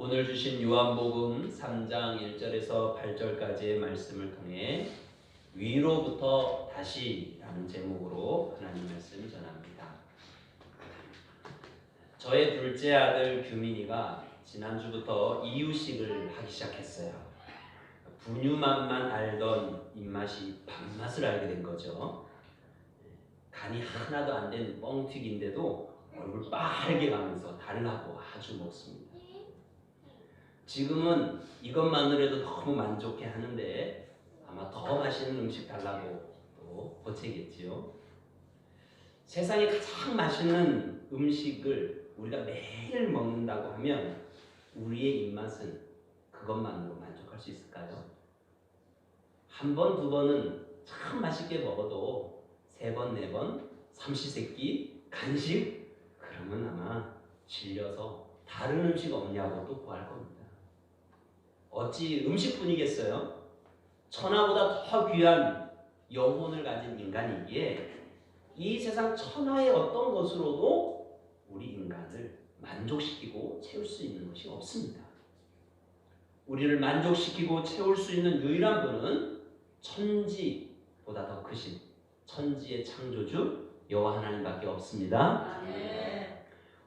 오늘 주신 요한복음 3장 1절에서 8절까지의 말씀을 통해 위로부터 다시라는 제목으로 하나님 말씀 전합니다. 저의 둘째 아들 규민이가 지난주부터 이유식을 하기 시작했어요. 분유맛만 알던 입맛이 밥맛을 알게 된 거죠. 간이 하나도 안 된 뻥튀기인데도 얼굴 빨개 가면서 달라고 아주 먹습니다. 지금은 이것만으로도 너무 만족해 하는데 아마 더 맛있는 음식 달라고 또 보채겠지요. 세상에 가장 맛있는 음식을 우리가 매일 먹는다고 하면 우리의 입맛은 그것만으로 만족할 수 있을까요? 한 번, 두 번은 참 맛있게 먹어도 세 번, 네 번, 삼시세끼, 간식 그러면 아마 질려서 다른 음식 없냐고 또 구할 겁니다. 어찌 음식뿐이겠어요? 천하보다 더 귀한 영혼을 가진 인간이기에 이 세상 천하의 어떤 것으로도 우리 인간을 만족시키고 채울 수 있는 것이 없습니다. 우리를 만족시키고 채울 수 있는 유일한 분은 천지보다 더 크신 천지의 창조주 여호와 하나님밖에 없습니다.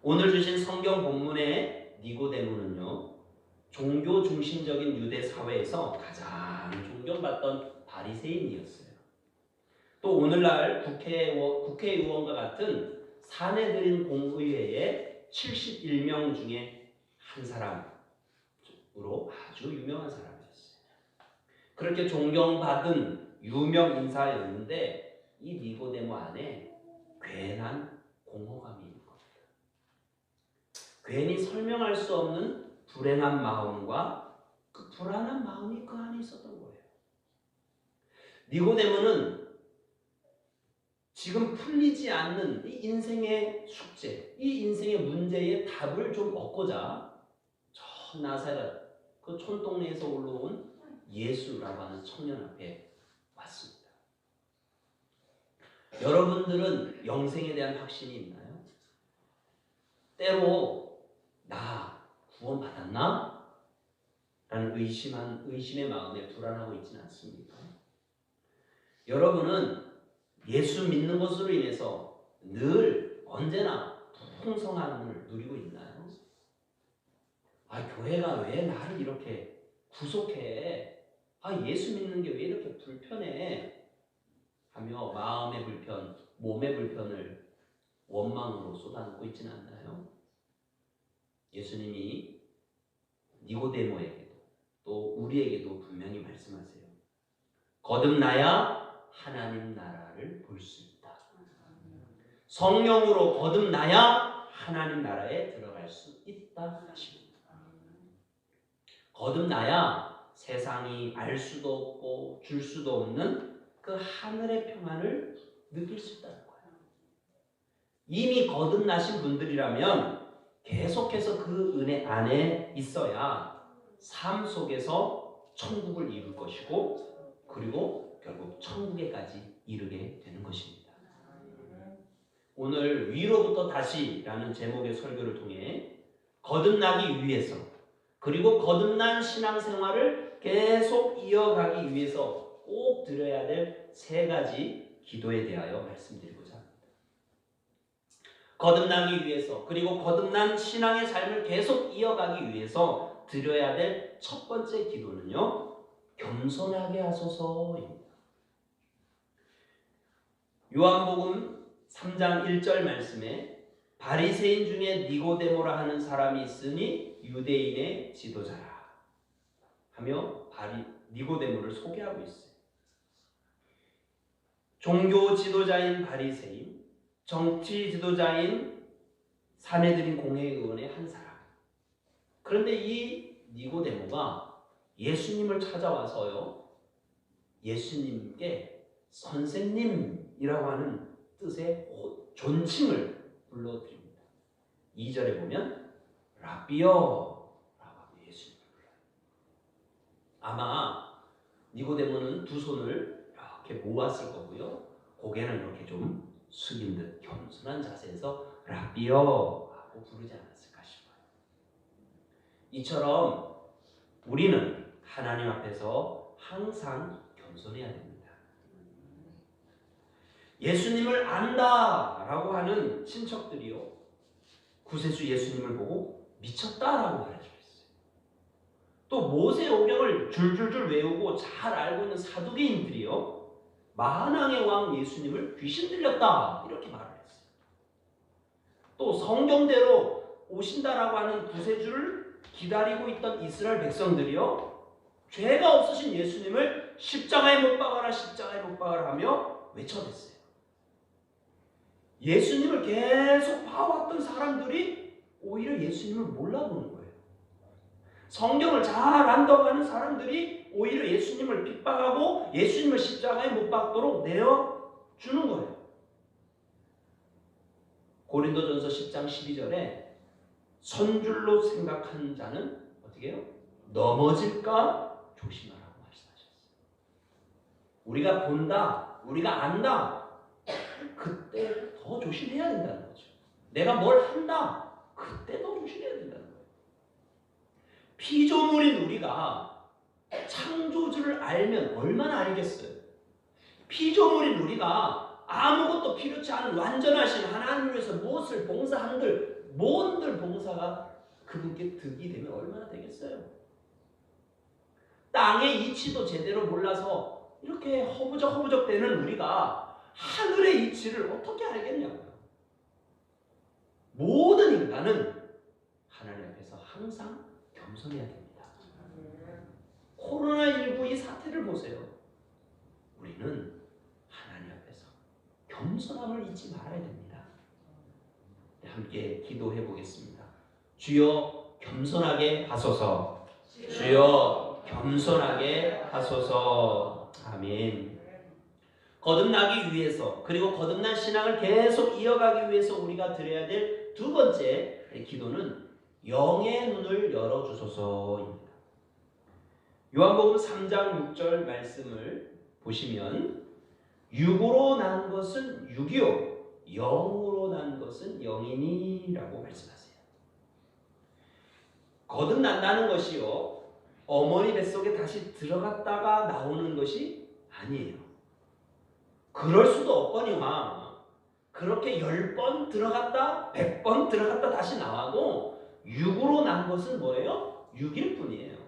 오늘 주신 성경 본문의 니고데모는요. 종교 중심적인 유대 사회에서 가장 존경받던 바리새인이었어요. 또 오늘날 국회의원, 국회의원과 같은 사내들인 공의회의 71명 중에 한 사람으로 아주 유명한 사람이었어요. 그렇게 존경받은 유명 인사였는데 이 니고데모 안에 괜한 공허감이 있는 겁니다. 괜히 설명할 수 없는 불행한 마음과 그 불안한 마음이 그 안에 있었던 거예요. 니고데모는 지금 풀리지 않는 이 인생의 숙제, 이 인생의 문제의 답을 좀 얻고자 저 나사렛 그 촌동네에서 올라온 예수라고 하는 청년 앞에 왔습니다. 여러분들은 영생에 대한 확신이 있나요? 때로 나 구원 받았나? 라는 의심한 의심의 마음에 불안하고 있지는 않습니까? 여러분은 예수 믿는 것으로 인해서 늘 언제나 풍성함을 누리고 있나요? 아 교회가 왜 나를 이렇게 구속해? 아 예수 믿는 게 왜 이렇게 불편해? 하며 마음의 불편, 몸의 불편을 원망으로 쏟아놓고 있지는 않나요? 예수님이 니고데모에게도 또 우리에게도 분명히 말씀하세요. 거듭나야 하나님 나라를 볼 수 있다. 성령으로 거듭나야 하나님 나라에 들어갈 수 있다 하십니다. 거듭나야 세상이 알 수도 없고 줄 수도 없는 그 하늘의 평안을 느낄 수 있다는 거예요. 이미 거듭나신 분들이라면 계속해서 그 은혜 안에 있어야 삶 속에서 천국을 이룰 것이고 그리고 결국 천국에까지 이르게 되는 것입니다. 오늘 위로부터 다시라는 제목의 설교를 통해 거듭나기 위해서 그리고 거듭난 신앙생활을 계속 이어가기 위해서 꼭 드려야 될 세 가지 기도에 대하여 말씀드리고자 합니다. 거듭나기 위해서 그리고 거듭난 신앙의 삶을 계속 이어가기 위해서 드려야 될 첫 번째 기도는요. 겸손하게 하소서입니다. 요한복음 3장 1절 말씀에 바리새인 중에 니고데모라 하는 사람이 있으니 유대인의 지도자라 하며 바리 니고데모를 소개하고 있어요. 종교 지도자인 바리새인, 정치 지도자인 사내들인 공회의원의 한 사람. 그런데 이 니고데모가 예수님을 찾아와서요. 예수님께 선생님이라고 하는 뜻의 존칭을 불러드립니다. 2절에 보면 불러요. 아마 니고데모는 두 손을 이렇게 모았을 거고요. 고개는 이렇게 좀 숙인 듯 겸손한 자세에서 라비어 하고 부르지 않았을까 싶어요. 이처럼 우리는 하나님 앞에서 항상 겸손해야 됩니다. 예수님을 안다 라고 하는 친척들이요. 구세주 예수님을 보고 미쳤다라고 말해주고 있어요. 또 모세 오경을 줄줄줄 외우고 잘 알고 있는 사두개인들이요. 만왕의 왕 예수님을 귀신 들렸다 이렇게 말을 했어요. 또 성경대로 오신다라고 하는 구세주를 기다리고 있던 이스라엘 백성들이요. 죄가 없으신 예수님을 십자가에 못 박아라 십자가에 못 박아라 하며 외쳐댔어요. 예수님을 계속 봐왔던 사람들이 오히려 예수님을 몰라보는 거예요. 성경을 잘 안다고 하는 사람들이 오히려 예수님을 핍박하고 예수님을 십자가에 못 박도록 내어주는 거예요. 고린도전서 10장 12절에 선줄로 생각한 자는 어떻게 해요? 넘어질까 조심하라고 말씀하셨어요. 우리가 본다, 우리가 안다, 그때 더 조심해야 된다는 거죠. 내가 뭘 한다, 그때 더 조심해야 된다는 거예요. 피조물인 우리가 창조주를 알면 얼마나 알겠어요. 피조물인 우리가 아무것도 필요치 않은 완전하신 하나님을 위해서 무엇을 봉사한들, 뭔들 봉사가 그분께 득이 되면 얼마나 되겠어요. 땅의 이치도 제대로 몰라서 이렇게 허부적 허부적 되는 우리가 하늘의 이치를 어떻게 알겠냐고요. 모든 인간은 하나님 앞에서 항상 겸손해야 됩니다. 코로나19 이 사태를 보세요. 우리는 하나님 앞에서 겸손함을 잊지 말아야 됩니다. 네, 함께 기도해 보겠습니다. 주여 겸손하게 하소서. 주여 겸손하게 하소서. 아멘. 거듭나기 위해서 그리고 거듭난 신앙을 계속 이어가기 위해서 우리가 드려야 될 두 번째 기도는 영의 눈을 열어 주소서입니다. 요한복음 3장 6절 말씀을 보시면 육으로 난 것은 육이요 영으로 난 것은 영이니라고 말씀하세요. 거듭난다는 것이요 어머니 뱃속에 다시 들어갔다가 나오는 것이 아니에요. 그럴 수도 없거니와 그렇게 열번 들어갔다 백번 들어갔다 다시 나와도 육으로 난 것은 뭐예요? 육일 뿐이에요.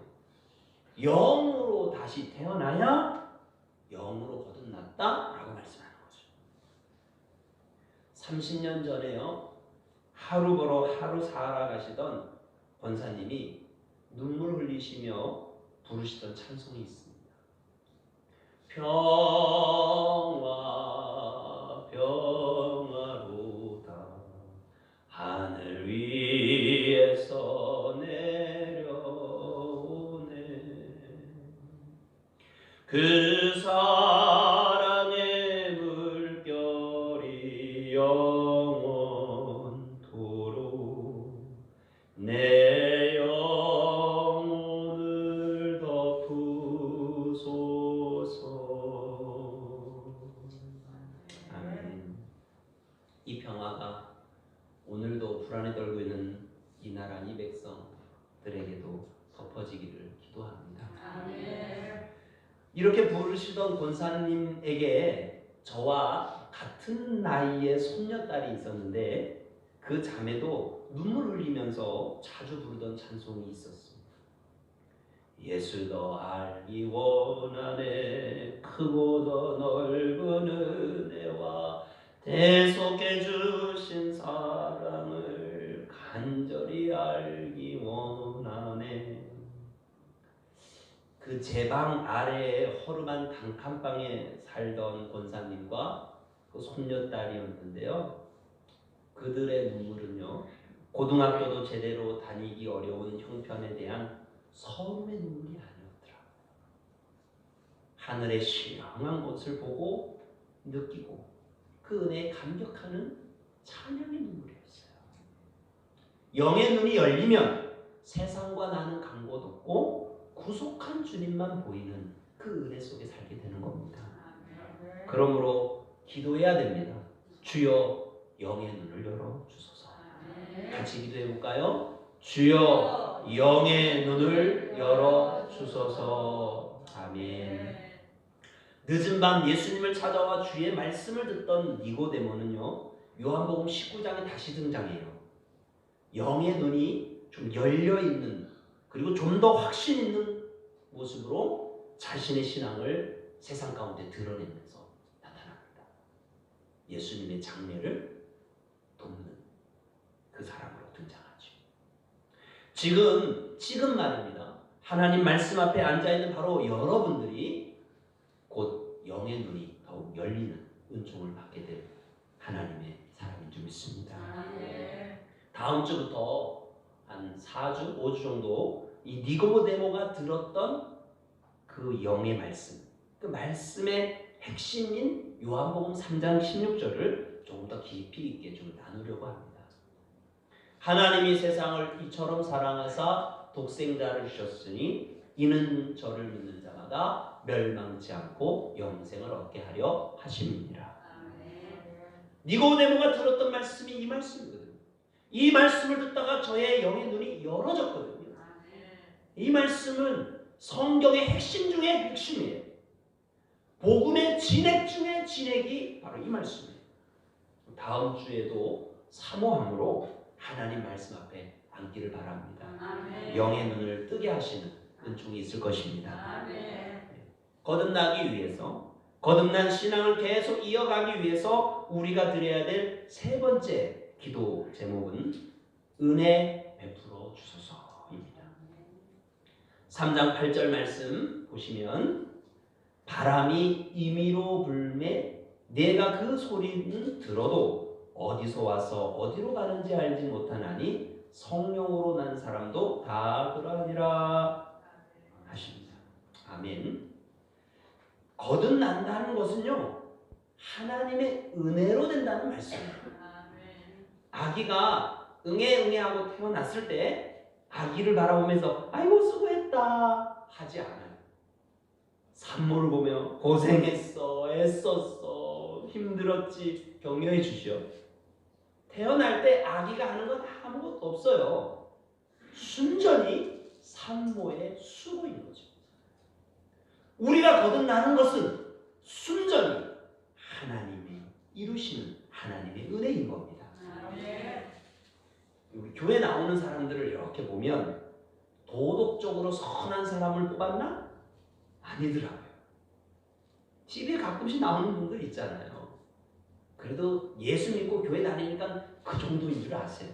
영으로 다시 태어나야 영으로 거듭났다라고 말씀하는 거죠. 30년 전에요. 하루 걸어 하루 살아가시던 권사님이 눈물 흘리시며 부르시던 찬송이 있습니다. 평화 평 그 사 부르시던 권사님에게 저와 같은 나이의 손녀딸이 있었는데 그 자매도 눈물 흘리면서 자주 부르던 찬송이 있었습니다. 예수 더 알기 원하네 크고 더 넓은 은혜와 대속해 주신 사랑을 간절히 알기 원하네 그 제방 아래에 허름한 단칸방에 살던 권사님과 그 손녀딸이었는데요. 그들의 눈물은요. 고등학교도 제대로 다니기 어려운 형편에 대한 서름의 눈물이 아니었더라. 하늘의 신령한 곳을 보고 느끼고 그 은혜에 감격하는 찬양의 눈물이었어요. 영의 눈이 열리면 세상과 나는 강곳 없고 구속한 주님만 보이는 그 은혜 속에 살게 되는 겁니다. 그러므로 기도해야 됩니다. 주여 영의 눈을 열어 주소서. 같이 기도해 볼까요? 주여 영의 눈을 열어 주소서. 아멘. 늦은 밤 예수님을 찾아와 주의 말씀을 듣던 니고데모는요. 요한복음 19장에 다시 등장해요. 영의 눈이 좀 열려 있는 그리고 좀 더 확신 있는 모습으로 자신의 신앙을 세상 가운데 드러내면서 나타납니다. 예수님의 장례를 돕는 그 사람으로 등장하죠. 지금 지금 말입니다. 하나님 말씀 앞에 앉아 있는 바로 여러분들이 곧 영의 눈이 더욱 열리는 은총을 받게 될 하나님의 사람인 줄 믿습니다. 다음 주부터 한 4주, 5주 정도 이 니고데모가 들었던 그 영의 말씀, 그 말씀의 핵심인 요한복음 3장 16절을 조금 더 깊이 있게 좀 나누려고 합니다. 하나님이 세상을 이처럼 사랑하사 독생자를 주셨으니 이는 저를 믿는 자마다 멸망치 않고 영생을 얻게 하려 하심이니라. 니고데모가 들었던 말씀이 이 말씀이거든요. 이 말씀을 듣다가 저의 영의 눈이 열어졌거든요. 이 말씀은 성경의 핵심 중의 핵심이에요. 복음의 진액 중의 진액이 바로 이 말씀이에요. 다음 주에도 사모함으로 하나님 말씀 앞에 앉기를 바랍니다. 영의 눈을 뜨게 하시는 은총이 있을 것입니다. 거듭나기 위해서 거듭난 신앙을 계속 이어가기 위해서 우리가 드려야 될 세 번째 기도 제목은 은혜 베풀어 주소서입니다. 3장 8절 말씀 보시면 바람이 임의로 불매 내가 그 소리는 들어도 어디서 와서 어디로 가는지 알지 못하나니 성령으로 난 사람도 다 그러하니라 하십니다. 아멘. 거듭난다는 것은요 하나님의 은혜로 된다는 말씀이에요. 아기가 응애 응애하고 태어났을 때 아기를 바라보면서 아이고 수고 했다 하지 않아요. 산모를 보며 고생했어, 애썼어, 힘들었지 격려해 주시오. 태어날 때 아기가 하는 건 아무것도 없어요. 순전히 산모의 수고인 거죠. 우리가 거듭나는 것은 순전히 하나님이 이루시는 하나님의 은혜인 겁니다. 우리 교회 나오는 사람들을 이렇게 보면 도덕적으로 선한 사람을 뽑았나? 아니더라고요. TV에 가끔씩 나오는 분들 있잖아요. 그래도 예수 믿고 교회 다니니까 그 정도인 줄 아세요.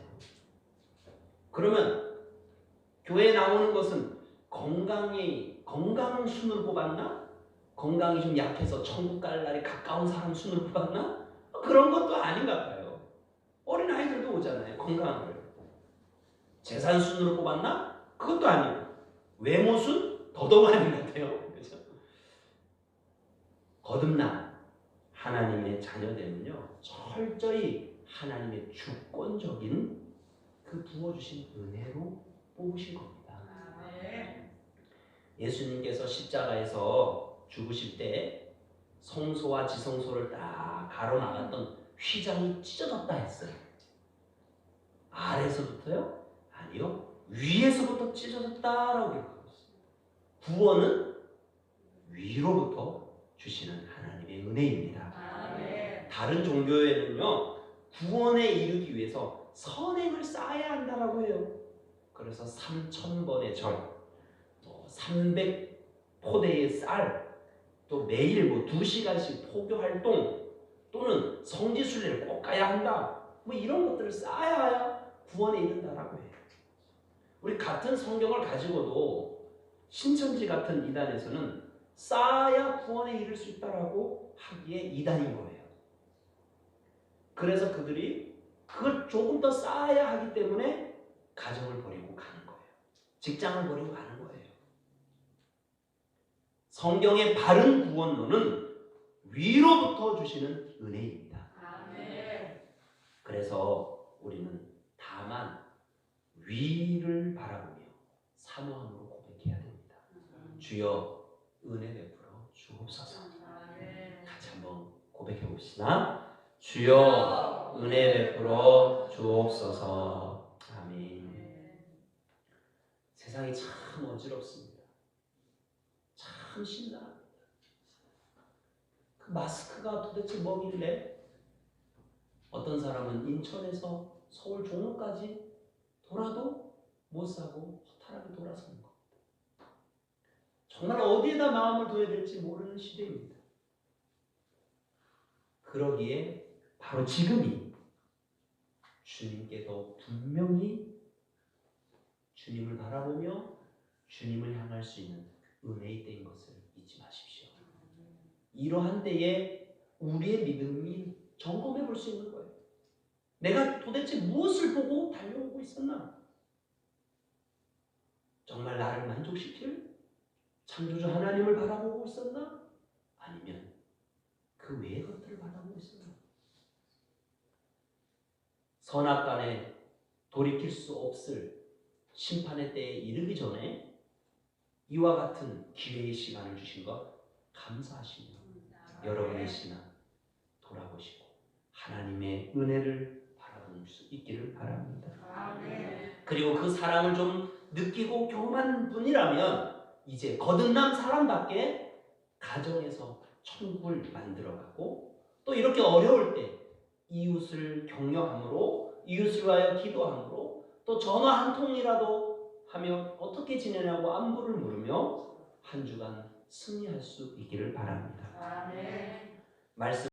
그러면 교회 나오는 것은 건강이 건강 순으로 뽑았나? 건강이 좀 약해서 천국 갈 날이 가까운 사람 순으로 뽑았나? 그런 것도 아닌가 봐요. 어린 아이들도 오잖아요. 건강을 재산 순으로 뽑았나? 그것도 아니고 외모 순 더더욱 아닌 것 같아요. 그렇죠? 거듭난 하나님의 자녀되면요 철저히 하나님의 주권적인 그 부어주신 은혜로 뽑으신 겁니다. 예수님께서 십자가에서 죽으실 때 성소와 지성소를 딱 가로 나갔던 휘장이 찢어졌다 했어요. 아래서부터요? 아니요. 위에서부터 찢어졌다라고 기록하고 있습니다. 구원은 위로부터 주시는 하나님의 은혜입니다. 다른 종교에는요 구원에 이르기 위해서 선행을 쌓아야 한다라고 해요. 그래서 3천 번의 절, 또 300포대의 쌀, 또 매일 뭐 2시간씩 포교 활동 또는 성지 순례를 꼭 가야 한다. 뭐 이런 것들을 쌓아야 구원에 이른다라고 해요. 우리 같은 성경을 가지고도 신천지 같은 이단에서는 쌓아야 구원에 이를 수 있다라고 하기에 이단인 거예요. 그래서 그들이 그걸 조금 더 쌓아야 하기 때문에 가정을 버리고 가는 거예요. 직장을 버리고 가는 거예요. 성경의 바른 구원론은 위로부터 주시는 은혜입니다. 그래서 우리는 다만 위를 바라보며 사모함으로 고백해야 됩니다. 주여 은혜 베풀어 주옵소서. 같이 한번 고백해 봅시다. 주여 은혜 베풀어 주옵소서. 아멘. 세상이 참 어지럽습니다. 참 심란합니다. 그 마스크가 도대체 뭐길래 어떤 사람은 인천에서 서울 종로까지 돌아도 못 사고 허탈하게 돌아서는 겁니다. 정말 어디에다 마음을 둬야 될지 모르는 시대입니다. 그러기에 바로 지금이 주님께도 분명히 주님을 바라보며 주님을 향할 수 있는 은혜의 때인 것을 잊지 마십시오. 이러한 때에 우리의 믿음이 점검해 볼 수 있는 거예요. 내가 도대체 무엇을 보고 달려오고 있었나? 정말 나를 만족시킬 창조주 하나님을 바라보고 있었나? 아니면 그 외의 것들을 바라보고 있었나? 선악간에 돌이킬 수 없을 심판의 때에 이르기 전에 이와 같은 기회의 시간을 주신 것 감사하시며 여러분의 신앙 돌아보시고 하나님의 은혜를 바라볼 수 있기를 바랍니다. 그리고 그 사랑을 좀 느끼고 경험한 분이라면 이제 거듭난 사람답게 가정에서 천국을 만들어가고 또 이렇게 어려울 때 이웃을 격려함으로 이웃을 위하여 기도함으로 또 전화 한 통이라도 하며 어떻게 지내냐고 안부를 물으며 한 주간 승리할 수 있기를 바랍니다. 말씀